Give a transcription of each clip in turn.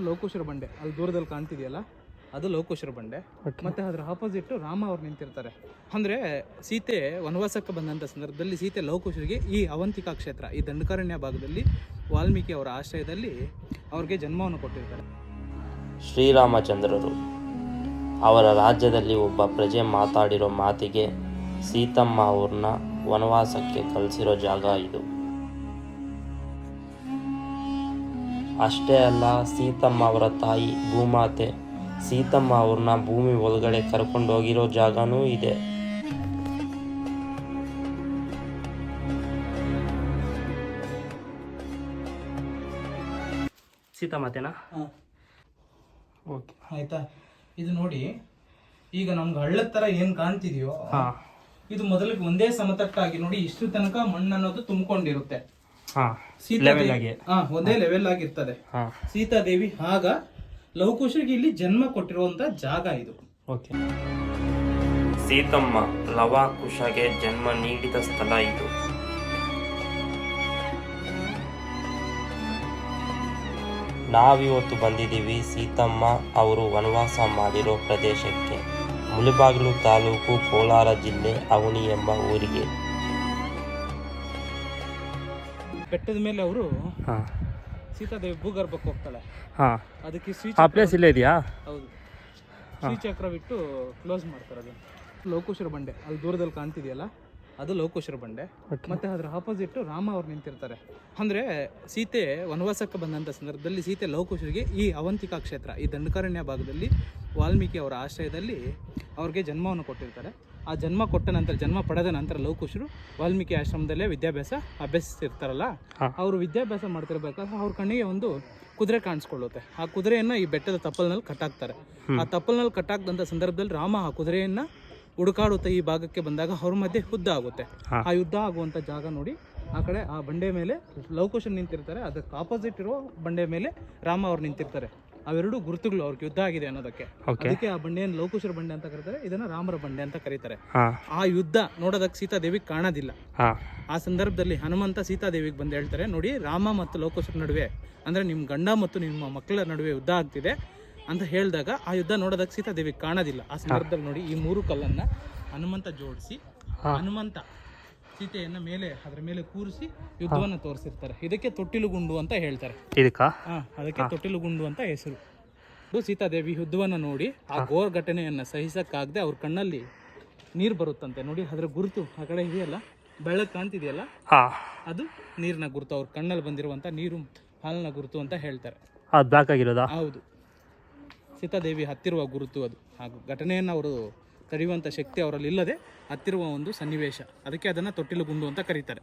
ಲೋಕೇಶ್ವರ ಬಂಡೆ. ಅಲ್ಲಿ ದೂರದಲ್ಲಿ ಕಾಣ್ತಿದೆಯಲ್ಲ? ಅದು ಲೋಕೇಶ್ವರ ಬಂಡೆ. ಮತ್ತೆ ಅದರ ಆಪೋಸಿಟ್ ರಾಮ ಅವ್ರು ನಿಂತಿರ್ತಾರೆ. ಅಂದ್ರೆ ಸೀತೆ ವನವಾಸಕ್ಕೆ ಬಂದಂತ ಸಂದರ್ಭದಲ್ಲಿ ಸೀತೆ ಲೋಕೇಶ್ವರಿಗೆ ಈ ಅವಂತಿಕಾ ಕ್ಷೇತ್ರ ಈ ದಂಡಕಾರಣ್ಯ ಭಾಗದಲ್ಲಿ ವಾಲ್ಮೀಕಿ ಅವರ ಆಶ್ರಯದಲ್ಲಿ ಅವ್ರಿಗೆ ಜನ್ಮವನ್ನು ಕೊಟ್ಟಿರ್ತಾರೆ. ಶ್ರೀರಾಮಚಂದ್ರರು ಅವರ ರಾಜ್ಯದಲ್ಲಿ ಒಬ್ಬ ಪ್ರಜೆ ಮಾತಾಡಿರೋ ಮಾತಿಗೆ ಸೀತಮ್ಮ ಅವ್ರನ್ನ ವನವಾಸಕ್ಕೆ ಕಲಿಸಿರೋ ಜಾಗ ಇದು. ಅಷ್ಟೇ ಅಲ್ಲ ಸೀತಮ್ಮ ಅವರ ತಾಯಿ ಭೂಮಾತೆ. ಸೀತಮ್ಮ ಅವ್ರನ್ನ ಭೂಮಿ ಒಳಗಡೆ ಕರ್ಕೊಂಡೋಗಿರೋ ಜಾಗನೂ ಇದೆ. ಸೀತಾಮಾತೆನಾ ಓಕೆ. ಆಯ್ತಾ? ಇದು ನೋಡಿ ಈಗ ನಮ್ಗೆ ಹಳ್ಳದ ತರ ಏನ್ ಕಾಣ್ತಿದೆಯೋ ಇದು ಮೊದಲಿಗೆ ಒಂದೇ ಸಮತಟ್ಟಾಗಿ ನೋಡಿ ಇಷ್ಟು ತನಕ ಮಣ್ಣು ಅನ್ನೋದು ತುಂಬಿಕೊಂಡಿರುತ್ತೆ. ಸೀತಾದೇವಿ ಹಾ ಒಂದೇ ಲೆವೆಲ್ ಆಗಿರ್ತದೆ. ಹಾಂ. ಸೀತಾದೇವಿ ಆಗ ಲವಕುಶರಿಗೆ ಇಲ್ಲಿ ಜನ್ಮ ಕೊಟ್ಟಿರುವಂತ ಜಾಗ ಇದು. ಓಕೆ. ಸೀತಮ್ಮ ಲವಾಕುಶಗೆ ಜನ್ಮ ನೀಡಿದ ಸ್ಥಳ ಇದು. ನಾವಿವತ್ತು ಬಂದಿದ್ದೀವಿ ಸೀತಮ್ಮ ಅವರು ವನವಾಸ ಮಾಡಿರೋ ಪ್ರದೇಶಕ್ಕೆ. ಮುಳಬಾಗಿಲು ತಾಲೂಕು ಕೋಲಾರ ಜಿಲ್ಲೆ ಅವನಿ ಎಂಬ ಊರಿಗೆ. ಬೆಟ್ಟದ ಮೇಲೆ ಅವರು ಹಾಂ. ಸೀತಾದೇವಿ ಭೂಗರ್ಭಕ್ಕೆ ಹೋಗ್ತಾಳೆ. ಹಾಂ. ಅದಕ್ಕೆ ಶ್ರೀ ಆ ಪ್ಲೇಸ್ ಇಲ್ಲೇ ಇದೆಯಾ? ಹೌದು. ಶ್ರೀಚಕ್ರ ಬಿಟ್ಟು ಕ್ಲೋಸ್ ಮಾಡ್ತಾರೆ ಅದು ಲೋಕೇಶ್ವರ ಬಂಡೆ ಅಲ್ಲಿ ದೂರದಲ್ಲಿ ಕಾಣ್ತಿದೆಯಲ್ಲ ಅದು ಲೋಕೇಶ್ವರ ಬಂಡೆ. ಮತ್ತೆ ಅದರ ಆಪೋಸಿಟ್ ರಾಮ ಅವ್ರು ನಿಂತಿರ್ತಾರೆ. ಅಂದ್ರೆ ಸೀತೆ ವನವಾಸಕ್ಕೆ ಬಂದಂಥ ಸಂದರ್ಭದಲ್ಲಿ ಸೀತೆ ಲೋಕೇಶ್ವರಿಗೆ ಈ ಅವಂತಿಕಾ ಕ್ಷೇತ್ರ ಈ ದಂಡಕಾರಣ್ಯ ಭಾಗದಲ್ಲಿ ವಾಲ್ಮೀಕಿ ಅವರ ಆಶ್ರಯದಲ್ಲಿ ಅವ್ರಿಗೆ ಜನ್ಮವನ್ನು ಕೊಟ್ಟಿರ್ತಾರೆ. ಆ ಜನ್ಮ ಕೊಟ್ಟ ನಂತರ ಜನ್ಮ ಪಡೆದ ನಂತರ ಲವಕುಶರು ವಾಲ್ಮೀಕಿ ಆಶ್ರಮದಲ್ಲೇ ವಿದ್ಯಾಭ್ಯಾಸ ಅಭ್ಯಸಿಸ್ತಿರ್ತಾರಲ್ಲ ಅವರು ವಿದ್ಯಾಭ್ಯಾಸ ಮಾಡ್ತಿರ್ಬೇಕಾದ್ರೆ ಅವ್ರ ಕಣ್ಣಿಗೆ ಒಂದು ಕುದುರೆ ಕಾಣಿಸ್ಕೊಳ್ಳುತ್ತೆ. ಆ ಕುದುರೆಯನ್ನ ಈ ಬೆಟ್ಟದ ತಪ್ಪಲ್ನಲ್ಲಿ ಕಟ್ಟಾಕ್ತಾರೆ. ಆ ತಪ್ಪಲ್ನಲ್ಲಿ ಕಟ್ಟಾಕ್ದಂಥ ಸಂದರ್ಭದಲ್ಲಿ ರಾಮ ಆ ಕುದುರೆಯನ್ನ ಹುಡುಕಾಡುತ್ತಾ ಈ ಭಾಗಕ್ಕೆ ಬಂದಾಗ ಅವ್ರ ಮಧ್ಯೆ ಯುದ್ಧ ಆಗುತ್ತೆ. ಆ ಯುದ್ಧ ಆಗುವಂಥ ಜಾಗ ನೋಡಿ ಆ ಕಡೆ ಆ ಬಂಡೆ ಮೇಲೆ ಲವಕುಶ ನಿಂತಿರ್ತಾರೆ. ಅದಕ್ಕೆ ಆಪೋಸಿಟ್ ಇರೋ ಬಂಡೆ ಮೇಲೆ ರಾಮ ಅವ್ರು ನಿಂತಿರ್ತಾರೆ. ಅವೆರಡು ಗುರುತುಗಳು ಅವ್ರಿಗೆ ಯುದ್ಧ ಆಗಿದೆ ಅನ್ನೋದಕ್ಕೆ. ಅದಕ್ಕೆ ಆ ಬಂಡೆಯನ್ನು ಲೋಕೇಶ್ವರ ಬಂಡೆ ಅಂತ ಕರೀತಾರೆ ಇದನ್ನ ರಾಮರ ಬಂಡೆ ಅಂತ ಕರೀತಾರೆ. ಆ ಯುದ್ಧ ನೋಡೋದಕ್ಕೆ ಸೀತಾದೇವಿ ಕಾಣೋದಿಲ್ಲ. ಆ ಸಂದರ್ಭದಲ್ಲಿ ಹನುಮಂತ ಸೀತಾದೇವಿಗೆ ಬಂದು ಹೇಳ್ತಾರೆ ನೋಡಿ ರಾಮ ಮತ್ತು ಲೋಕೇಶ್ವರ ನಡುವೆ ಅಂದ್ರೆ ನಿಮ್ಮ ಗಂಡ ಮತ್ತು ನಿಮ್ಮ ಮಕ್ಕಳ ನಡುವೆ ಯುದ್ಧ ಆಗ್ತಿದೆ ಅಂತ ಹೇಳಿದಾಗ ಆ ಯುದ್ಧ ನೋಡೋದಕ್ಕೆ ಸೀತಾದೇವಿ ಕಾಣೋದಿಲ್ಲ. ಆ ಸಂದರ್ಭದಲ್ಲಿ ನೋಡಿ ಈ ಮೂರು ಕಲ್ಲನ್ನ ಹನುಮಂತ ಜೋಡಿಸಿ ಹನುಮಂತ ಸೀತೆಯನ್ನ ಮೇಲೆ ಅದರ ಮೇಲೆ ಕೂರಿಸಿ ಯುದ್ಧವನ್ನು ತೋರಿಸಿರ್ತಾರೆ. ಇದಕ್ಕೆ ತೊಟ್ಟಿಲುಗುಂಡು ಅಂತ ಹೇಳ್ತಾರೆ. ಇದಕ್ಕಾ? ತೊಟ್ಟಿಲು ಅದಕ್ಕೆ ತೊಟ್ಟಿಲುಗುಂಡು ಅಂತ ಹೆಸರು. ಸೀತಾದೇವಿ ಯುದ್ಧವನ್ನು ನೋಡಿ ಆ ಘೋರ್ ಘಟನೆಯನ್ನ ಸಹಿಸಕ್ಕಾಗದೆ ಅವ್ರ ಕಣ್ಣಲ್ಲಿ ನೀರು ಬರುತ್ತಂತೆ. ನೋಡಿ ಅದರ ಗುರುತು ಆ ಕಡೆ ಇದೆಯಲ್ಲ? ಬೆಳಕು ಕಾಣ್ತಿದೆಯಲ್ಲ? ಹಾಂ. ಅದು ನೀರಿನ ಗುರುತು ಅವ್ರ ಕಣ್ಣಲ್ಲಿ ಬಂದಿರುವಂತ ನೀರು ಹಾಲಿನ ಗುರುತು ಅಂತ ಹೇಳ್ತಾರೆ. ಹೌದು. ಸೀತಾದೇವಿ ಹತ್ತಿರುವ ಗುರುತು ಅದು. ಹಾಗೂ ಘಟನೆಯನ್ನು ಅವರು ತಡೆಯುವಂಥ ಶಕ್ತಿ ಅವರಲ್ಲಿ ಇಲ್ಲದೆ ಹತ್ತಿರುವ ಒಂದು ಸನ್ನಿವೇಶ. ಅದಕ್ಕೆ ಅದನ್ನು ತೊಟ್ಟಿಲುಗುಂಡು ಅಂತ ಕರೀತಾರೆ.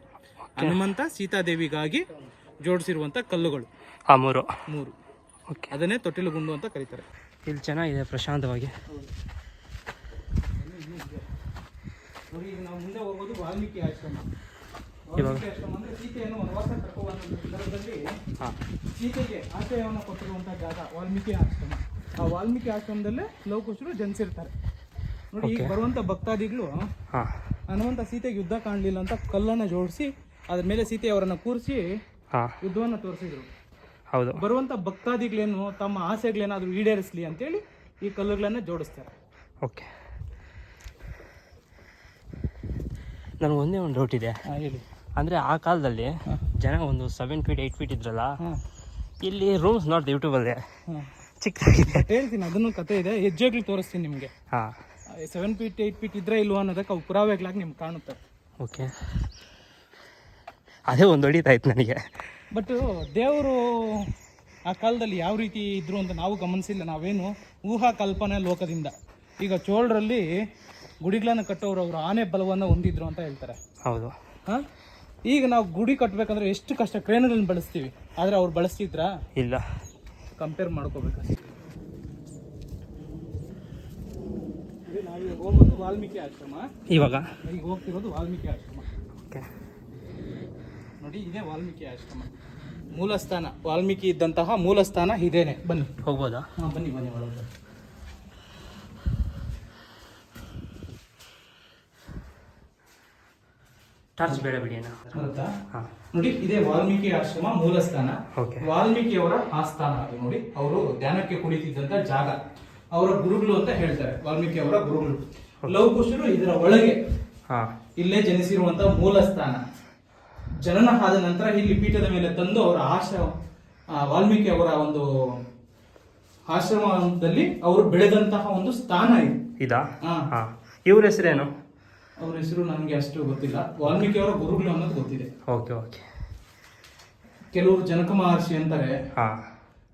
ಹನುಮಂತ ಸೀತಾದೇವಿಗಾಗಿ ಜೋಡಿಸಿರುವಂಥ ಕಲ್ಲುಗಳು. ಆ ಮೂರು. ಮೂರು. ಓಕೆ ಅದನ್ನೇ ತೊಟ್ಟಿಲುಗುಂಡು ಅಂತ ಕರೀತಾರೆ. ಇಲ್ಲಿ ಚೆನ್ನಾಗಿದೆ ಪ್ರಶಾಂತವಾಗಿ. ಈಗ ನಾವು ಮುಂದೆ ಹೋಗೋದು ವಾಲ್ಮೀಕಿ ಆಶ್ರಮ. ವಾಲ್ಮೀಕಿ ಆಶ್ರಮ ಅಂದರೆ ಸೀತೆಯನ್ನು ವನವಾಸ ಕಟ್ಟುವಂತ ಸಂದರ್ಭದಲ್ಲಿ ಸೀತೆಗೆ ಆಶ್ರಯವನ್ನು ಕೊಟ್ಟಿರುವಂಥ ಜಾಗ ವಾಲ್ಮೀಕಿ ಆಶ್ರಮ. ಆ ವಾಲ್ಮೀಕಿ ಆಶ್ರಮದಲ್ಲೇ ಲವಕುಶರು ಜನಿಸಿರ್ತಾರೆ. ನೋಡಿ ಈಗ ಬರುವಂತ ಭಕ್ತಾದಿಗಳು ಹಾಂ. ಹನುಮಂತ ಸೀತೆಗೆ ಯುದ್ಧ ಕಾಣಲಿಲ್ಲ ಅಂತ ಕಲ್ಲನ್ನ ಜೋಡಿಸಿ ಅದ್ರ ಮೇಲೆ ಸೀತೆ ಅವರನ್ನ ಕೂರಿಸಿ ಹಾಂ. ಯುದ್ಧವನ್ನ ತೋರಿಸಿದ್ರು. ಹೌದು. ಬರುವಂತ ಭಕ್ತಾದಿಗಳೇನು ತಮ್ಮ ಆಸೆಗಳೇನಾದ್ರೂ ಈಡೇರಿಸಲಿ ಅಂತೇಳಿ ಈ ಕಲ್ಲುಗಳನ್ನ ಜೋಡಿಸ್ತಾರೆ. ಓಕೆ ನನಗೆ ಒಂದೇ ಒಂದು ಡೌಟ್ ಇದೆ. ಹೇಳಿ. ಅಂದರೆ ಆ ಕಾಲದಲ್ಲಿ ಜನ ಒಂದು ಸೆವೆನ್ ಫೀಟ್ ಏಯ್ಟ್ ಫೀಟ್ ಇದ್ರಲ್ಲ ಇಲ್ಲಿ ರೂಮ್ಸ್ ನಾಟ್ ಯೂಟ್ಯೂಬಲ್ಲಿ ಚಿಕ್ಕದಾಗಿದೆ. ಹೇಳ್ತೀನಿ ಅದನ್ನು ಕತೆ ಇದೆ. ಹೆಜ್ಜೆಗಳು ತೋರಿಸ್ತೀನಿ ನಿಮಗೆ. ಹಾಂ. ಸೆವೆನ್ ಫೀಟ್ ಏಯ್ಟ್ ಫೀಟ್ ಇದ್ರೆ ಇಲ್ವಾ ಅನ್ನೋದಕ್ಕೆ ಅವು ಪುರಾವೆಗಳಾಗಿ ನಿಮ್ಗೆ ಕಾಣುತ್ತೆ. ಓಕೆ. ಅದೇ ಒಂದು ಹೊಡಿತಾಯ್ತು ನನಗೆ. ಬಟ್ ದೇವರು ಆ ಕಾಲದಲ್ಲಿ ಯಾವ ರೀತಿ ಇದ್ರು ಅಂತ ನಾವು ಗಮನಿಸಿಲ್ಲ. ನಾವೇನು ಊಹಾ ಕಲ್ಪನೆ ಲೋಕದಿಂದ. ಈಗ ಚೋಳರಲ್ಲಿ ಗುಡಿಗಳನ್ನು ಕಟ್ಟೋರು ಅವರು ಆನೆ ಬಲವನ್ನು ಹೊಂದಿದ್ರು ಅಂತ ಹೇಳ್ತಾರೆ. ಹೌದು. ಹಾಂ? ಈಗ ನಾವು ಗುಡಿ ಕಟ್ಟಬೇಕಂದ್ರೆ ಎಷ್ಟು ಕಷ್ಟ. ಕ್ರೇನ್ಗಳನ್ನ ಬಳಸ್ತೀವಿ. ಆದರೆ ಅವ್ರು ಬಳಸ್ತಿದ್ರಾ? ಇಲ್ಲ. ಕಂಪೇರ್ ಮಾಡ್ಕೋಬೇಕಷ್ಟೇ ಇದು ನಾವೀಗ ಹೋಗೋದು ವಾಲ್ಮೀಕಿ ಆಶ್ರಮ. ಇವಾಗ? ಈಗ ಹೋಗ್ತಿರೋದು ವಾಲ್ಮೀಕಿ ಆಶ್ರಮ. ಓಕೆ. ನೋಡಿ ಇದೇ ವಾಲ್ಮೀಕಿ ಆಶ್ರಮ. ಮೂಲಸ್ಥಾನ. ವಾಲ್ಮೀಕಿ ಇದ್ದಂತಹ ಮೂಲಸ್ಥಾನ ಇದೇನೆ. ಬನ್ನಿ. ಹೋಗ್ಬೋದಾ? ಹಾಂ ಬನ್ನಿ ಬನ್ನಿ ಒಳಗೆ. ಟಾರ್ಚ್ ಬೇಡ ಬಿಡಿ ಹಾಂ. ನೋಡಿ ಇದೇ ವಾಲ್ಮೀಕಿ ಆಶ್ರಮ ಮೂಲಸ್ಥಾನ. ಓಕೆ. ವಾಲ್ಮೀಕಿಯವರ ಆಸ್ಥಾನ ಅದು ನೋಡಿ. ಅವರು ಧ್ಯಾನಕ್ಕೆ ಕುಳಿತಿದ್ದಂತ ಜಾಗ. ಅವರ ಗುರುಗಳು ಅಂತ ಹೇಳ್ತಾರೆ ವಾಲ್ಮೀಕಿ ಅವರ ಗುರುಗಳು. ಲವಕುಶರು ಇದರ ಒಳಗೆ. ಇಲ್ಲೇ ಜನಿಸಿರುವಂತಹ ಮೂಲ ಸ್ಥಾನ ಜನನ ಆದ ನಂತರ ಇಲ್ಲಿ ಪೀಠದ ಮೇಲೆ ತಂದು ಅವರ ಆಶ್ರಮ ವಾಲ್ಮೀಕಿ ಅವರ ಒಂದು ಆಶ್ರಮದಲ್ಲಿ ಅವರು ಬೆಳೆದಂತಹ ಒಂದು ಸ್ಥಾನ ಇದು. ಇದಾ? ಇವ್ರ ಹೆಸರೇನು? ಅವ್ರ ಹೆಸರು ನನಗೆ ಅಷ್ಟು ಗೊತ್ತಿಲ್ಲ. ವಾಲ್ಮೀಕಿ ಅವರ ಗುರುಗಳು ಅನ್ನೋದು ಗೊತ್ತಿದೆ. Okay okay. ಕೆಲವರು ಜನಕ ಮಹರ್ಷಿ ಅಂತಾರೆ ಹಾಂ.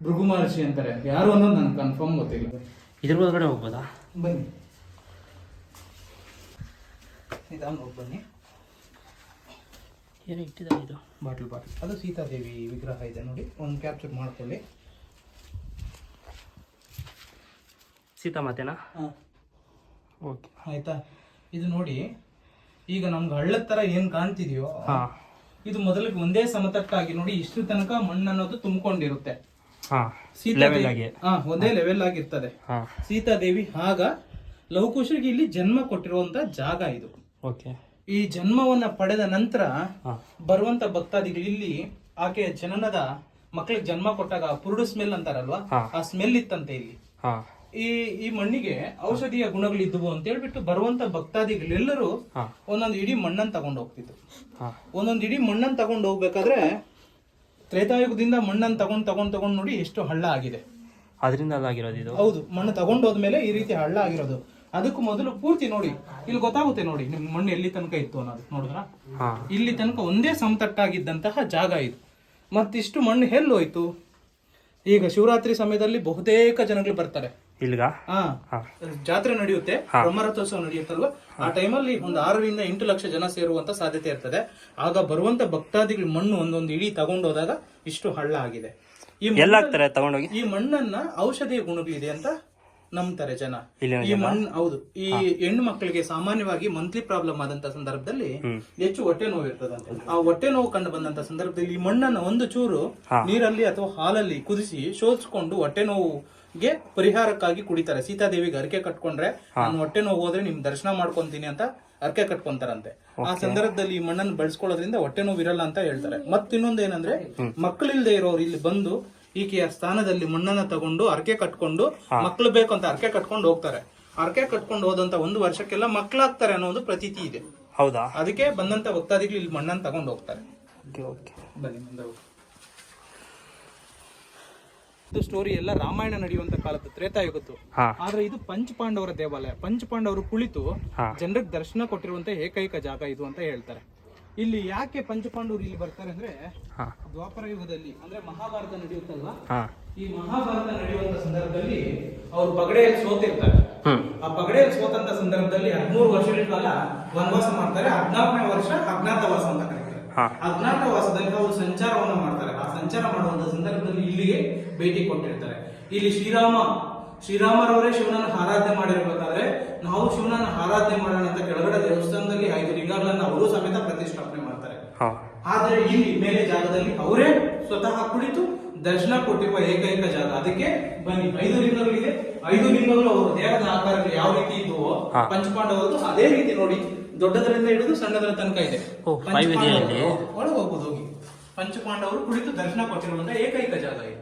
ಭೃಗು ಮಹರ್ಷಿ ಅಂತಾರೆ. ಯಾರು ಅನ್ನೋದು ನನಗೆ ಕನ್ಫರ್ಮ್ ಗೊತ್ತಿಲ್ಲ. ಇದ್ರ ಒಳಗಡೆ ಹೋಗ್ಬೋದಾ? ಬನ್ನಿ. ನಿಧಾನ ಹೋಗಿ ಬನ್ನಿ. ಏನು ಇಟ್ಟಿದ್ದಾರೆ ಇದು? Bottle bottle. ಅದು ಸೀತಾದೇವಿ ವಿಗ್ರಹ ಇದೆ ನೋಡಿ. ಒಂದು ಕ್ಯಾಪ್ಚರ್ ಮಾಡ್ಕೊಳ್ಳಿ. ಸೀತಾ ಮಾತೇನಾ? ಹಾಂ. ಓಕೆ. ಆಯ್ತಾ? ಇದು ನೋಡಿ ಈಗ ನಮ್ಗೆ ಹಳ್ಳದ ತರ ಏನು ಕಾಣ್ತಿದೆಯೋ ಹಾಂ. ಇದು ಮೊದಲಿಗೆ ಒಂದೇ ಸಮತಟ್ಟಾಗಿ ನೋಡಿ ಇಷ್ಟು ತನಕ ಮಣ್ಣು ಅನ್ನೋದು ತುಂಬಿಕೊಂಡಿರುತ್ತೆ. ಲೆವೆಲ್ ಆಗಿ. ಹಾ ಒಂದೇ ಲೆವೆಲ್ ಆಗಿರ್ತದೆ. ಸೀತಾದೇವಿ ಆಗ ಲವಕುಶರಿಗೆ ಇಲ್ಲಿ ಜನ್ಮ ಕೊಟ್ಟಿರುವಂತ ಜಾಗ ಇದು. ಓಕೆ. ಈ ಜನ್ಮವನ್ನ ಪಡೆದ ನಂತರ ಬರುವಂತ ಭಕ್ತಾದಿಗಳು ಇಲ್ಲಿ ಆಕೆಯ ಜನನದ ಮಕ್ಕಳಿಗೆ ಜನ್ಮ ಕೊಟ್ಟಾಗ ಪುರುಡು ಸ್ಮೆಲ್ ಅಂತಾರಲ್ವಾ? ಆ ಸ್ಮೆಲ್ ಇತ್ತಂತೆ ಇಲ್ಲಿ. ಈ ಈ ಮಣ್ಣಿಗೆ ಔಷಧಿಯ ಗುಣಗಳು ಇದ್ದವು ಅಂತ ಹೇಳ್ಬಿಟ್ಟು ಬರುವಂತ ಭಕ್ತಾದಿಗಳೆಲ್ಲರೂ ಒಂದೊಂದು ಇಡೀ ಮಣ್ಣನ್ನು ತಗೊಂಡು ಹೋಗ್ತಿದ್ರು. ಒಂದೊಂದು ಇಡೀ ಮಣ್ಣನ್ನು ತಗೊಂಡು ಹೋಗ್ಬೇಕಾದ್ರೆ ತ್ರೇತಾಯುಗದಿಂದ ಮಣ್ಣನ್ನು ತಗೊಂಡು ತಗೊಂಡು ತಗೊಂಡು ನೋಡಿ ಎಷ್ಟು ಹಳ್ಳ ಆಗಿದೆ. ಅದರಿಂದ ಅಲ್ಲಾಗಿರೋದು ಇದು? ಹೌದು ಮಣ್ಣು ತಗೊಂಡು ಹೋದ್ಮೇಲೆ ಈ ರೀತಿ ಹಳ್ಳ ಆಗಿರೋದು. ಅದಕ್ಕೂ ಮೊದಲು ಪೂರ್ತಿ ನೋಡಿ ಇಲ್ಲಿ ಗೊತ್ತಾಗುತ್ತೆ ನೋಡಿ ನಿಮ್ ಮಣ್ಣು ಎಲ್ಲಿ ತನಕ ಇತ್ತು ಅನ್ನೋದು ನೋಡಿದ್ರ? ಇಲ್ಲಿ ತನಕ ಒಂದೇ ಸಮತಟ್ಟಾಗಿದ್ದಂತಹ ಜಾಗ ಇದು. ಮತ್ತಿಷ್ಟು ಮಣ್ಣು ಎಲ್ಲೋಯ್ತು ಈಗ ಶಿವರಾತ್ರಿ ಸಮಯದಲ್ಲಿ ಬಹುತೇಕ ಜನಗಳು ಬರ್ತಾರೆ. ಇಲ್ಗ ಹಾ. ಜಾತ್ರೆ ನಡೆಯುತ್ತೆ ಬ್ರಹ್ಮರಥೋತ್ಸವ ನಡೆಯುತ್ತಲ್ವಾ? ಆ ಟೈಮಲ್ಲಿ ಒಂದು ಆರರಿಂದ ಎಂಟು ಲಕ್ಷ ಜನ ಸೇರುವಂತ ಸಾಧ್ಯತೆ ಇರ್ತದೆ. ಆಗ ಬರುವಂತ ಭಕ್ತಾದಿಗಳ ಮಣ್ಣು ಒಂದೊಂದು ಇಡೀ ತಗೊಂಡು ಹೋದಾಗ ಇಷ್ಟು ಹಳ್ಳ ಆಗಿದೆ. ಈ ಮಣ್ಣು- ಎಲ್ಲಾಗ್ತಾರೆ ತಗೊಂಡೋಗಿ? ಈ ಮಣ್ಣನ್ನ ಔಷಧೀಯ ಗುಣಗಳಿದೆ ಅಂತ ನಂಬ್ತಾರೆ ಜನ. ಈ ಮಣ್ಣು ಹೌದು. ಈ ಹೆಣ್ಣು ಮಕ್ಕಳಿಗೆ ಸಾಮಾನ್ಯವಾಗಿ ಮಂತ್ಲಿ ಪ್ರಾಬ್ಲಮ್ ಆದಂತ ಸಂದರ್ಭದಲ್ಲಿ ಹೆಚ್ಚು ಹೊಟ್ಟೆ ನೋವು ಇರ್ತದಂತೆ ಆ ಹೊಟ್ಟೆ ನೋವು ಕಂಡು ಬಂದಂತ ಸಂದರ್ಭದಲ್ಲಿ ಈ ಮಣ್ಣನ್ನ ಒಂದು ಚೂರು ನೀರಲ್ಲಿ ಅಥವಾ ಹಾಲಲ್ಲಿ ಕುದಿಸಿ ಶೋಧಿಸಿಕೊಂಡು ಹೊಟ್ಟೆ ನೋವುಗೆ ಪರಿಹಾರಕ್ಕಾಗಿ ಕುಡಿತಾರೆ. ಸೀತಾದೇವಿಗೆ ಹರಕೆ ಕಟ್ಕೊಂಡ್ರೆ ನಾನು ಹೊಟ್ಟೆ ನೋವು ಹೋದ್ರೆ ನಿಮ್ ದರ್ಶನ ಮಾಡ್ಕೊಂತೀನಿ ಅಂತ ಅರ್ಕೆ ಕಟ್ಕೊಂತಾರಂತೆ. ಆ ಸಂದರ್ಭದಲ್ಲಿ ಈ ಮಣ್ಣನ್ನು ಬಳಸ್ಕೊಳ್ಳೋದ್ರಿಂದ ಹೊಟ್ಟೆ ನೋವು ಇರಲ್ಲ ಅಂತ ಹೇಳ್ತಾರೆ. ಮತ್ತಿನ್ನೊಂದು ಏನಂದ್ರೆ ಮಕ್ಕಳಿಲ್ದೆ ಇರೋರು ಇಲ್ಲಿ ಬಂದು ಈಕೆಯ ಸ್ಥಾನದಲ್ಲಿ ಮಣ್ಣನ್ನ ತಗೊಂಡು ಅರ್ಕೆ ಕಟ್ಕೊಂಡು ಮಕ್ಳು ಬೇಕು ಅಂತ ಅರ್ಕೆ ಕಟ್ಕೊಂಡು ಹೋಗ್ತಾರೆ. ಅರ್ಕೆ ಕಟ್ಕೊಂಡು ಹೋದಂತ ಒಂದು ವರ್ಷಕ್ಕೆಲ್ಲ ಮಕ್ಕಳಾಗ್ತಾರೆ ಅನ್ನೋ ಒಂದು ಪ್ರತೀತಿ ಇದೆ. ಹೌದಾ? ಅದಕ್ಕೆ ಬಂದಂತ ಭಕ್ತಾದಿಗಳು ಇಲ್ಲಿ ಮಣ್ಣನ್ನು ತಗೊಂಡು ಹೋಗ್ತಾರೆ. Okay okay. ಬನ್ನಿ ಮುಂದೆ ಹೋಗಿ. ಇದು ಸ್ಟೋರಿ ಎಲ್ಲ ರಾಮಾಯಣ ನಡೆಯುವಂತ ಕಾಲದ ತ್ರೇತಾಯುಗದ್ದು. ಆದ್ರೆ ಇದು ಪಂಚ ಪಾಂಡವರ ದೇವಾಲಯ. ಪಂಚ ಪಾಂಡವರು ಕುಳಿತು. ಜನರಿಗೆ ದರ್ಶನ ಕೊಟ್ಟಿರುವಂತ ಏಕೈಕ ಜಾಗ ಇದು ಅಂತ ಹೇಳ್ತಾರೆ. ಇಲ್ಲಿ ಯಾಕೆ ಪಂಚಪಾಂಡವರು ಇಲ್ಲಿ ಬರ್ತಾರೆ ಅಂದ್ರೆ ದ್ವಾಪರ ಯುಗದಲ್ಲಿ ಅಂದ್ರೆ ಮಹಾಭಾರತ ನಡೆಯುತ್ತಲ್ಲ ಈ ಮಹಾಭಾರತ ನಡೆಯುವಂತ ಸಂದರ್ಭದಲ್ಲಿ ಅವರು ಬಗಡೆಯಲ್ಲಿ ಸೋತಿರ್ತಾರೆ. ಆ ಬಗಡೆಯಲ್ಲಿ ಸೋತಂತ ಸಂದರ್ಭದಲ್ಲಿ ಹದಿಮೂರು ವರ್ಷಗಳ ಕಾಲ ವನವಾಸ ಮಾಡ್ತಾರೆ. ಹದಿನಾಲ್ಕನೇ ವರ್ಷ ಅಜ್ಞಾತವಾಸ ಅಂತ. ಅಜ್ಞಾತವಾಸದಲ್ಲಿ ಅವರು ಸಂಚಾರವನ್ನ ಮಾಡ್ತಾರೆ. ಆ ಸಂಚಾರ ಮಾಡುವಂತಹ ಸಂದರ್ಭದಲ್ಲಿ ಇಲ್ಲಿಗೆ ಭೇಟಿ ಕೊಟ್ಟಿರ್ತಾರೆ. ಇಲ್ಲಿ ಶ್ರೀರಾಮ ಶ್ರೀರಾಮರವರೇ ಶಿವನನ್ನು ಆರಾಧನೆ ಮಾಡಿರ್ಬೇಕಾದ್ರೆ ನಾವು ಶಿವನನ್ನು ಆರಾಧನೆ ಮಾಡೋಣ ಅಂತ ಕೆಳಗಡೆ ದೇವಸ್ಥಾನದಲ್ಲಿ ಐದು ಲಿಂಗಗಳನ್ನು ಅವರು ಸಮೇತ ಪ್ರತಿಷ್ಠಾಪನೆ ಮಾಡ್ತಾರೆ. ಆದ್ರೆ ಇಲ್ಲಿ ಮೇಲೆ ಜಾಗದಲ್ಲಿ ಅವರೇ ಸ್ವತಃ ಕುಳಿತು ದರ್ಶನ ಕೊಟ್ಟಿರುವ ಏಕೈಕ ಜಾಗ. ಅದಕ್ಕೆ ಬನ್ನಿ. ಐದು ಲಿಂಗಗಳಿದೆ ಐದು ಲಿಂಗಗಳು ಅವರು ದೇಹದ ಆಕಾರಗಳು ಯಾವ ರೀತಿ ಇದ್ವೋ ಪಂಚಪಾಂಡವರು ಪಂಚಪಾಂಡವರದ್ದು ಅದೇ ರೀತಿ ನೋಡಿ. ದೊಡ್ಡದರಿಂದ ಹಿಡಿದು ಸಣ್ಣದರ ತನಕ ಇದೆ. ಒಳಗೆ ಹೋಗ್ಬೋದು ಹೋಗಿ. ಪಂಚಪಾಂಡವರು ಕುಳಿತು ದರ್ಶನ ಕೊಟ್ಟಿರುವಂತಹ ಏಕೈಕ ಜಾಗ ಇದೆ.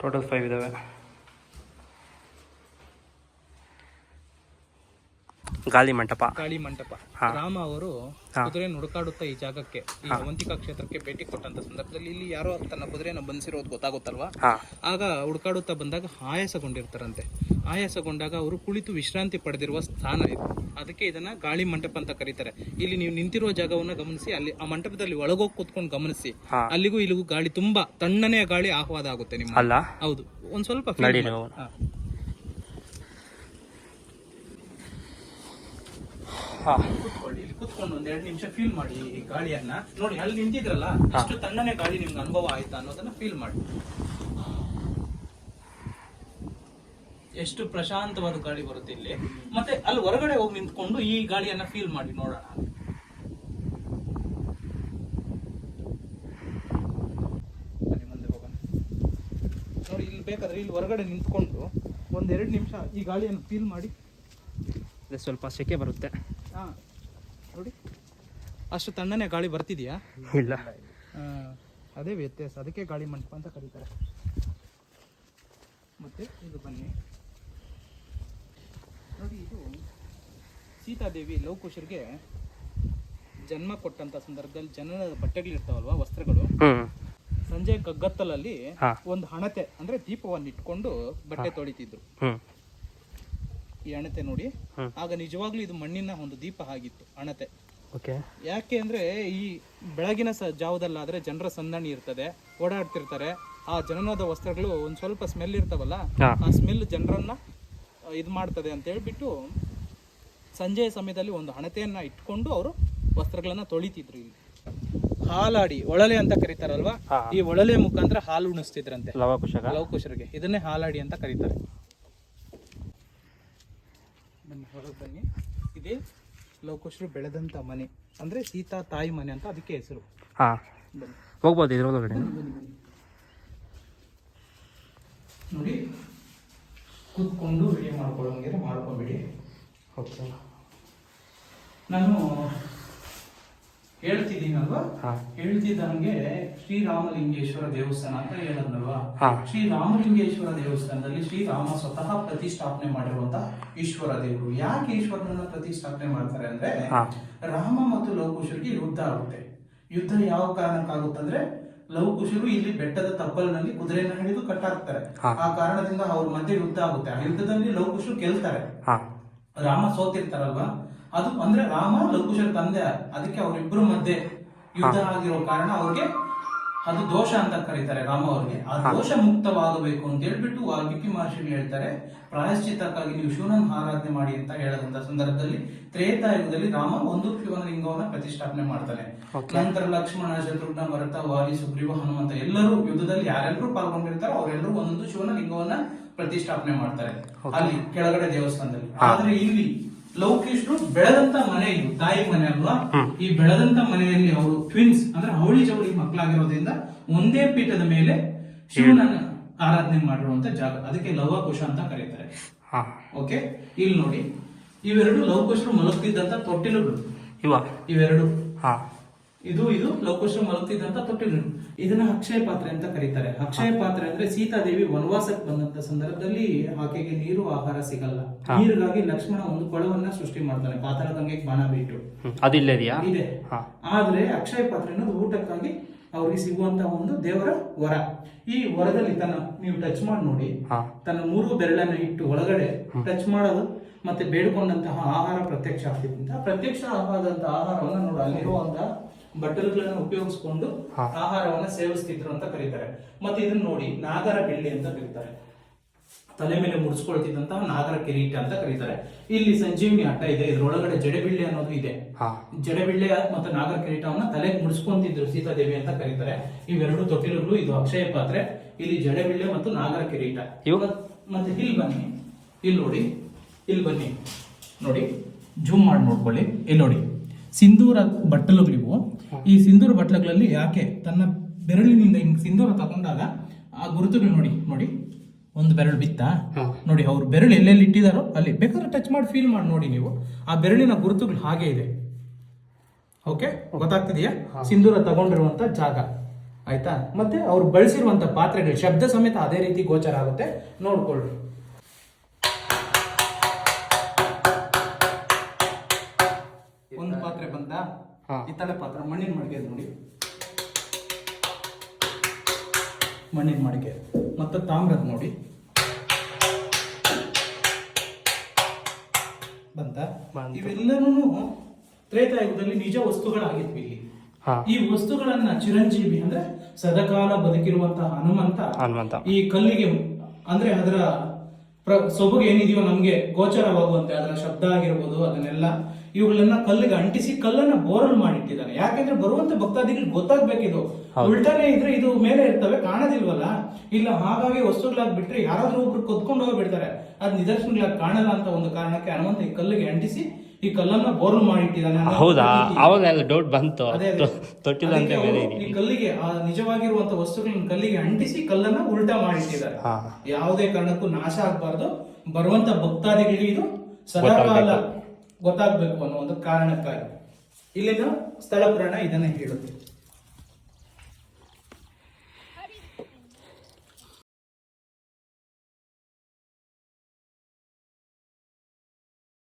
ಟೋಟಲ್ ಫೈವ್ ಇದಾವೆ. ಗಾಲಿ ಮಂಟಪ. ಗಾಳಿ ಮಂಟಪ. ರಾಮ ಅವರು. ಕುದುರೆ ನುಡುಕಾಡುತ್ತಾ ಈ ಜಾಗಕ್ಕೆ ಈ ಅವಂತಿಕಾ ಕ್ಷೇತ್ರಕ್ಕೆ ಭೇಟಿ ಕೊಟ್ಟಂತ ಸಂದರ್ಭದಲ್ಲಿ ಇಲ್ಲಿ ಯಾರೋ ತನ್ನ ಕುದುರೆನ ಬಂದಿರೋದು ಗೊತ್ತಾಗುತ್ತಲ್ವಾ? ಆಗ ಹುಡುಕಾಡುತ್ತಾ ಬಂದಾಗ ಆಯಾಸಗೊಂಡಿರ್ತಾರಂತೆ. ಆಯಾಸಗೊಂಡಾಗ ಅವರು ಕುಳಿತು ವಿಶ್ರಾಂತಿ ಪಡೆದಿರುವ ಸ್ಥಾನ ಇದು. ಅದಕ್ಕೆ ಇದನ್ನ ಗಾಳಿ ಮಂಟಪ ಅಂತ ಕರೀತಾರೆ. ಇಲ್ಲಿ ನೀವು ನಿಂತಿರುವ ಜಾಗವನ್ನ ಗಮನಿಸಿ ಅಲ್ಲಿ ಆ ಮಂಟಪದಲ್ಲಿ ಒಳಗೋಗಿ ಕೂತ್ಕೊಂಡು ಗಮನಿಸಿ. ಅಲ್ಲಿಗೂ ಇಲ್ಲಿಗೂ ಗಾಳಿ ತುಂಬಾ ತಣ್ಣನೆಯ ಗಾಳಿ ಆಹ್ವಾದ ಆಗುತ್ತೆ ನಿಮ್ಮ ಹೌದು. ಒಂದ್ ಸ್ವಲ್ಪ feel ನಡೀರಿ ಮಾಡಿ. ಹೋಗೋಣ. ಹಾ. ಹಾಂ ಕೂತ್ಕೊಳ್ಳಿ ಇಲ್ಲಿ ಕೂತ್ಕೊಂಡು ಒಂದ್ ಎರಡು ನಿಮಿಷ ಫೀಲ್ ಮಾಡಿ ಈ ಗಾಳಿಯನ್ನ. ನೋಡಿ ಅಲ್ಲಿ ನಿಂತಿದ್ರಲ್ಲ ಅಷ್ಟು ತಣ್ಣನೆ ಗಾಳಿ ನಿಮ್ಗೆ ಅನುಭವ ಆಯ್ತಾ ಅನ್ನೋದನ್ನ ಫೀಲ್ ಮಾಡಿ. ಎಷ್ಟು ಪ್ರಶಾಂತವಾದ ಗಾಳಿ ಬರುತ್ತೆ ಇಲ್ಲಿ. ಮತ್ತೆ ಅಲ್ಲಿ ಹೊರಗಡೆ ಹೋಗಿ ನಿಂತ್ಕೊಂಡು ಈ ಗಾಳಿಯನ್ನ ಫೀಲ್ ಮಾಡಿ ನೋಡೋಣ. ನೋಡಿ ಇಲ್ಲಿ ಬೇಕಾದ್ರೆ ಇಲ್ಲಿ ಹೊರಗಡೆ ನಿಂತ್ಕೊಂಡು ಒಂದೆರಡು ನಿಮಿಷ ಈ ಗಾಳಿಯನ್ನು ಫೀಲ್ ಮಾಡಿ. ಸ್ವಲ್ಪ ಸೆಕೆ ಬರುತ್ತೆ. ನೋಡಿ. ಅಷ್ಟು ತಣ್ಣನೆ ಗಾಳಿ ಬರ್ತಿದೆಯಾ? ಇಲ್ಲ. ಅದೇ ವ್ಯತ್ಯಾಸ. ಅದಕ್ಕೆ ಗಾಳಿ ಮಂಟಪ ಅಂತ ಕರೀತಾರೆ. ಮತ್ತೆ ಇದು ಬನ್ನಿ. ನೋಡಿ ಇದು ಸೀತಾದೇವಿ ಲವಕುಶರಿಗೆ ಜನ್ಮ ಕೊಟ್ಟಂತ ಸಂದರ್ಭದಲ್ಲಿ ಜನರ ಬಟ್ಟೆಗಳಿರ್ತಾವಲ್ವಾ ವಸ್ತ್ರಗಳು? ಸಂಜೆ ಕಗ್ಗತ್ತಲಲ್ಲಿ ಒಂದು ಹಣತೆ ಅಂದ್ರೆ ದೀಪವನ್ನು ಇಟ್ಕೊಂಡು ಬಟ್ಟೆ ತೊಳಿತಿದ್ರು. ಈ ಅಣತೆ ನೋಡಿ. ಆಗ ನಿಜವಾಗ್ಲೂ ಇದು ಮಣ್ಣಿನ ಒಂದು ದೀಪ ಆಗಿತ್ತು ಅಣತೆ. ಯಾಕೆ ಅಂದ್ರೆ ಈ ಬೆಳಗಿನ ಸ ಜಾವದಲ್ಲಾದ್ರೆ ಜನರ ಸಂದಣಿ ಇರ್ತದೆ ಓಡಾಡ್ತಿರ್ತಾರೆ. ಆ ಜನನದ ವಸ್ತ್ರಗಳು ಒಂದ್ ಸ್ವಲ್ಪ ಸ್ಮೆಲ್ ಇರ್ತಾವಲ್ಲ ಆ ಸ್ಮೆಲ್ ಜನರನ್ನ ಇದು ಮಾಡ್ತದೆ ಅಂತ ಹೇಳ್ಬಿಟ್ಟು ಸಂಜೆಯ ಸಮಯದಲ್ಲಿ ಒಂದು ಹಣತೆಯನ್ನ ಇಟ್ಕೊಂಡು ಅವರು ವಸ್ತ್ರಗಳನ್ನ ತೊಳಿತಿದ್ರು ಇಲ್ಲಿ. ಹಾಲಾಡಿ ಒಳಲೆ ಅಂತ ಕರೀತಾರಲ್ವಾ? ಈ ಒಳಲೆ ಮುಖಾಂತರ ಹಾಲು ಉಣಿಸ್ತಿದ್ರಂತೆ. ಲವಕುಶರಿಗೆ. ಇದನ್ನೇ ಹಾಲಾಡಿ ಅಂತ ಕರೀತಾರೆ. ಬನ್ನಿ ಹೊರಗೆ ಬನ್ನಿ. ಇದೇ ಲೋಕೋಶರು ಬೆಳೆದಂತ ಮನೆ. ಅಂದ್ರೆ ಸೀತಾ ತಾಯಿ ಮನೆ ಅಂತ ಅದಕ್ಕೆ ಹೆಸರು. ಹಾ. ಬನ್ನಿ. ಹೋಗ್ಬೋದು ಇದ್ರೊಳಗಡೆ. ಬನ್ನಿ ಬನ್ನಿ ಬನ್ನಿ. ನೋಡಿ ಕೂತ್ಕೊಂಡು ವಿಡಿಯೋ ಮಾಡ್ಕೊಳ್ಳೋಂಗಿದ್ರೆ ಮಾಡ್ಕೊಂಬಿಡಿ. ಓಕೆ. ನಾನು ಹೇಳ್ತಿದ್ದೀನಲ್ವಾ? ಹೇಳ್ತಿದ್ದಂಗೆ ಶ್ರೀರಾಮಲಿಂಗೇಶ್ವರ ದೇವಸ್ಥಾನ ಅಂತ ಹೇಳದ್ನಲ್ವಾ? ಶ್ರೀ ಶ್ರೀರಾಮಲಿಂಗೇಶ್ವರ ದೇವಸ್ಥಾನದಲ್ಲಿ ಶ್ರೀರಾಮ ಸ್ವತಃ ಪ್ರತಿಷ್ಠಾಪನೆ ಮಾಡಿರುವಂತ ಈಶ್ವರ ದೇವರು. ಯಾಕೆ ಈಶ್ವರನ ಪ್ರತಿಷ್ಠಾಪನೆ ಮಾಡ್ತಾರೆ ಅಂದ್ರೆ ರಾಮ ಮತ್ತು ಲವಕುಶರಿಗೆ ಯುದ್ಧ ಆಗುತ್ತೆ. ಯುದ್ಧ ಯಾವ ಕಾರಣಕ್ಕಾಗುತ್ತಂದ್ರೆ ಲವಕುಶರು ಇಲ್ಲಿ ಬೆಟ್ಟದ ತಪ್ಪಲಿನಲ್ಲಿ ಕುದುರೆಯನ್ನು ಹಿಡಿದು ಕಟ್ಟಾಕ್ತಾರೆ. ಆ ಕಾರಣದಿಂದ ಅವ್ರ ಮಧ್ಯೆ ಯುದ್ಧ ಆಗುತ್ತೆ. ಆ ಯುದ್ಧದಲ್ಲಿ ಲವಕುಶರು ಗೆಲ್ತಾರೆ. ರಾಮ ಸೋತಿರ್ತಾರಲ್ವಾ? ಅದು ಅಂದ್ರೆ ರಾಮ ಲಘುಶರ ತಂದೆ ಅದಕ್ಕೆ ಅವರಿಬ್ಬರ ಮಧ್ಯೆ ಯುದ್ಧ ಆಗಿರೋ ಕಾರಣ ಅವ್ರಿಗೆ ಅದು ದೋಷ ಅಂತ ಕರೀತಾರೆ ರಾಮ ಅವ್ರಿಗೆ. ಆ ದೋಷ ಮುಕ್ತವಾಗಬೇಕು ಅಂತ ಹೇಳ್ಬಿಟ್ಟು ವಾಲ್ಮೀಕಿ ಮಹರ್ಷಿಗಳು ಹೇಳ್ತಾರೆ ಪ್ರಾಯಶ್ಚಿತ್ತಕ್ಕಾಗಿ ನೀವು ಶಿವನನ್ನ ಆರಾಧನೆ ಮಾಡಿ ಅಂತ ಹೇಳದಂತ ಸಂದರ್ಭದಲ್ಲಿ ತ್ರೇತಾಯುಗದಲ್ಲಿ ರಾಮ ಒಂದು ಶಿವನ ಲಿಂಗವನ್ನ ಪ್ರತಿಷ್ಠಾಪನೆ ಮಾಡ್ತಾನೆ. ನಂತರ ಲಕ್ಷ್ಮಣ ಶತ್ರುಘ್ನ ಭರತ ವಾಲಿ ಸುಗ್ರೀವ ಹನುಮಂತ ಎಲ್ಲರೂ ಯುದ್ಧದಲ್ಲಿ ಯಾರೆಲ್ಲರೂ ಪಾಲ್ಗೊಂಡಿರ್ತಾರೋ ಅವರೆಲ್ಲರೂ ಒಂದೊಂದು ಶಿವನ ಲಿಂಗವನ್ನ ಪ್ರತಿಷ್ಠಾಪನೆ ಮಾಡ್ತಾರೆ. ಅಲ್ಲಿ ಕೆಳಗಡೆ ದೇವಸ್ಥಾನದಲ್ಲಿ. ಆದ್ರೆ ಇಲ್ಲಿ ಲೌಕೇಶ್ರು ಬೆಳೆದಂತ ಮನೆ ಇದು ತಾಯಿ ಮನೆ ಅಲ್ವಾ? ಈ ಬೆಳೆದಂತ ಮನೆಯಲ್ಲಿ ಅವರು ಟ್ವಿನ್ಸ್ ಅಂದ್ರೆ ಅವಳಿ ಜವಳಿ ಮಕ್ಕಳಾಗಿರೋದ್ರಿಂದ ಒಂದೇ ಪೀಠದ ಮೇಲೆ ಶಿವನ ಆರಾಧನೆ ಮಾಡಿರುವಂತ ಜಾಗ. ಅದಕ್ಕೆ ಲವಕುಶ ಅಂತ ಕರೀತಾರೆ. ಓಕೆ ಇಲ್ಲಿ ನೋಡಿ ಇವೆರಡು ಲವಕುಶರು ಮಲಗ್ತಿದ್ದಂತ ತೊಟ್ಟಿಲುಗಳು. ಇವ. ಇವೆರಡು. ಇದು ಇದು ಲವಕುಶ ಮಲಗ್ತಿದ್ದಂತ ತೊಟ್ಟಿಲು ಇದನ್ನ ಅಕ್ಷಯ ಪಾತ್ರೆ ಅಂತ ಕರೀತಾರೆ. ಅಕ್ಷಯ ಪಾತ್ರೆ ಅಂದ್ರೆ ಸೀತಾದೇವಿ ವನವಾಸಕ್ಕೆ ಬಂದಂತ ಸಂದರ್ಭದಲ್ಲಿ ಆಕೆಗೆ ನೀರು ಆಹಾರ ಸಿಗಲ್ಲ. ನೀರಿಗಾಗಿ ಲಕ್ಷ್ಮಣ ಒಂದು ಕೊಳವನ್ನ ಸೃಷ್ಟಿ ಮಾಡ್ತಾನೆ. ಪಾತಾಳ ಗಂಗೆಗೆ ಬಾಣ ಬಿಟ್ಟು ಇದೆ. ಆದ್ರೆ ಅಕ್ಷಯ ಪಾತ್ರೆ ಅನ್ನೋದು ಊಟಕ್ಕಾಗಿ ಅವ್ರಿಗೆ ಸಿಗುವಂತ ಒಂದು ದೇವರ ವರ. ಈ ವರದಲ್ಲಿ ತನ್ನ ನೀವು ಟಚ್ ಮಾಡಿ ನೋಡಿ. ತನ್ನ ಮೂರು ಬೆರಳನ್ನ ಇಟ್ಟು ಒಳಗಡೆ ಟಚ್ ಮಾಡೋದು ಮತ್ತೆ ಬೇಡ್ಕೊಂಡಂತಹ ಆಹಾರ ಪ್ರತ್ಯಕ್ಷ ಆಗ್ತಿದ್ದಂತ ಪ್ರತ್ಯಕ್ಷ ಆದಂತಹ ಆಹಾರವನ್ನ ನೋಡಿ ಅಲ್ಲಿರುವಂತ ಬಟ್ಟಲುಗಳನ್ನ ಉಪಯೋಗಿಸ್ಕೊಂಡು. ಆಹಾರವನ್ನ ಸೇವಿಸ್ತಿದ್ರು ಅಂತ ಕರೀತಾರೆ. ಮತ್ತೆ ಇದನ್ನ ನೋಡಿ ನಾಗರ ಬೆಳ್ಳಿ ಅಂತ ಕರೀತಾರೆ. ತಲೆ ಮೇಲೆ ಮುಡಿಸ್ಕೊಳ್ತಿದ್ದಂತಹ ನಾಗರ ಕಿರೀಟ ಅಂತ ಕರೀತಾರೆ. ಇಲ್ಲಿ ಸಂಜೀವಿನಿ ಅಟ್ಟ ಇದೆ ಇದ್ರೊಳಗಡೆ ಜಡೆಬಿಳ್ಳಿ ಅನ್ನೋದು ಇದೆ. ಜಡೆಬಿಳ್ಳೆ ಮತ್ತು ನಾಗರ ಕಿರೀಟವನ್ನ ತಲೆಗೆ ಮುಡಿಸ್ಕೊಂತಿದ್ರು ಸೀತಾದೇವಿ ಅಂತ ಕರೀತಾರೆ. ಇವೆರಡು ತೊಟ್ಟಿಲುಗಳು ಇದು ಅಕ್ಷಯ ಪಾತ್ರೆ ಇಲ್ಲಿ ಜಡೆಬಿಳ್ಳೆ ಮತ್ತು ನಾಗರ ಕಿರೀಟ? ಮತ್ತೆ ಇಲ್ಲಿ ಬನ್ನಿ. ಇಲ್ಲಿ ನೋಡಿ. ಇಲ್ಲಿ ಬನ್ನಿ. ನೋಡಿ. ಜೂಮ್ ಮಾಡಿ ನೋಡ್ಕೊಳ್ಳಿ. ಇಲ್ಲಿ ನೋಡಿ. ಸಿಂಧೂರ ಬಟ್ಟಲುಗಳಿವು. ಈ ಸಿಂಧೂರ ಬಟ್ಟಲುಗಳಲ್ಲಿ ಯಾಕೆ ತನ್ನ ಬೆರಳಿನಿಂದ ಹಿಂಗ್ ಸಿಂಧೂರ ತಗೊಂಡಾಗ ಆ ಗುರುತುಗಳು ನೋಡಿ ನೋಡಿ ಒಂದು ಬೆರಳು ಬಿತ್ತಾ. ನೋಡಿ ಅವ್ರು ಬೆರಳು ಎಲ್ಲೆಲ್ಲಿ ಇಟ್ಟಿದಾರೋ ಅಲ್ಲಿ ಬೇಕಾದ್ರೆ ಟಚ್ ಮಾಡಿ ಫೀಲ್ ಮಾಡಿ ನೋಡಿ ನೀವು. ಆ ಬೆರಳಿನ ಗುರುತುಗಳು ಹಾಗೆ ಇದೆ. ಓಕೆ ಗೊತ್ತಾಗ್ತಿದೆಯಾ? ಸಿಂಧೂರ ತಗೊಂಡಿರುವಂತ ಜಾಗ. ಆಯ್ತಾ? ಮತ್ತೆ ಅವ್ರು ಬಳಸಿರುವಂತ ಪಾತ್ರೆಗಳು ಶಬ್ದ ಸಮೇತ ಅದೇ ರೀತಿ ಗೋಚರ ಆಗುತ್ತೆ. ನೋಡ್ಕೊಳ್ಳಿ. ಹಿತ್ತಾಳೆ ಪಾತ್ರ ಮಣ್ಣಿನ ಮಡಿಕೆ ನೋಡಿ. ಮಣ್ಣಿನ ಮಡಿಕೆ ಮತ್ತೆ ತಾಮ್ರದ ನೋಡಿ. ಬಂತ. ಇವೆಲ್ಲನೂ ತ್ರೇತಾಯುಗದಲ್ಲಿ ನಿಜ ವಸ್ತುಗಳಾಗಿದ್ವಿ ಇಲ್ಲಿ. ಈ ವಸ್ತುಗಳನ್ನ ಚಿರಂಜೀವಿ ಅಂದ್ರೆ ಸದಾಕಾಲ ಬದುಕಿರುವಂತಹ ಹನುಮಂತ ಹನುಮಂತ. ಈ ಕಲ್ಲಿಗೆ ಅಂದ್ರೆ ಅದರ ಪ್ರ ಸೊಬಗು ಏನಿದೆಯೋ ನಮಗೆ ಗೋಚರವಾಗುವಂತೆ ಅದರ ಶಬ್ದ ಆಗಿರ್ಬೋದು ಅದನ್ನೆಲ್ಲ ಇವುಗಳನ್ನ ಕಲ್ಲಿಗೆ ಅಂಟಿಸಿ ಕಲ್ಲನ್ನ ಬೋರಲ್ ಮಾಡಿಟ್ಟಿದ್ದಾನೆ ಯಾಕೆಂದ್ರೆ ಬರುವಂತ ಭಕ್ತಾದಿಗಳಿಗೆ ಗೊತ್ತಾಗ್ಬೇಕಿದು. ಉಲ್ಟಾನೆ ಇದ್ರೆ ಇದು ಮೇಲೆ ಇರ್ತವೆ ಕಾಣೋದಿಲ್ವಲ್ಲ? ಇಲ್ಲ ಹಾಗಾಗಿ ವಸ್ತುಗಳಾಗಿ ಬಿಟ್ರೆ ಯಾರಾದ್ರೂ ಒಬ್ರು ಕೊತ್ಕೊಂಡು ಹೋಗ್ಬಿಡ್ತಾರೆ. ಅದ್ ನಿದರ್ಶನಗಳಾಗಿ ಕಾಣಲ್ಲ ಅಂತ ಒಂದು ಕಾರಣಕ್ಕೆ ಹನುಮಂತ ಈ ಕಲ್ಲಿಗೆ ಅಂಟಿಸಿ ಈ ಕಲ್ಲನ್ನ ಬೋರ್ನ್ ಮಾಡಿಟ್ಟಿದ್ದಾನೆ ಅನ್ನೋ ಹೌದಾ? ಪ್ರತೀತಿ. ಅವಾಗ ಎಲ್ಲ ಡೌಟ್ ಬಂತು. ಅದೇ ಅದೇ. ತೊಟ್ಟಿಲ್ಲ ಅಂತ ಅದಕ್ಕೆ ಬೇರೆ ಅವರು ಈ ಕಲ್ಲಿಗೆ ಆ ನಿಜವಾಗಿರುವಂತ ವಸ್ತುಗಳನ್ನ ಕಲ್ಲಿಗೆ ಅಂಟಿಸಿ ಕಲ್ಲನ್ನ ಉಲ್ಟಾ ಮಾಡಿಟ್ಟಿದ್ದಾರೆ. ಹಾ. ಯಾವುದೇ ಕಾರಣಕ್ಕೂ ನಾಶ ಆಗಬಾರ್ದು. ಬರುವಂತ ಭಕ್ತಾದಿಗಳಿಗೆ ಇದು ಸದಾಕಾಲ ಗೊತ್ತಾಗ್ಬೇಕು ಅನ್ನೋ ಒಂದು ಕಾರಣಕ್ಕಾಗಿ. ಇಲ್ಲಿನ ಸ್ಥಳ ಪುರಾಣ ಇದನ್ನ ಹೇಳುತ್ತೆ.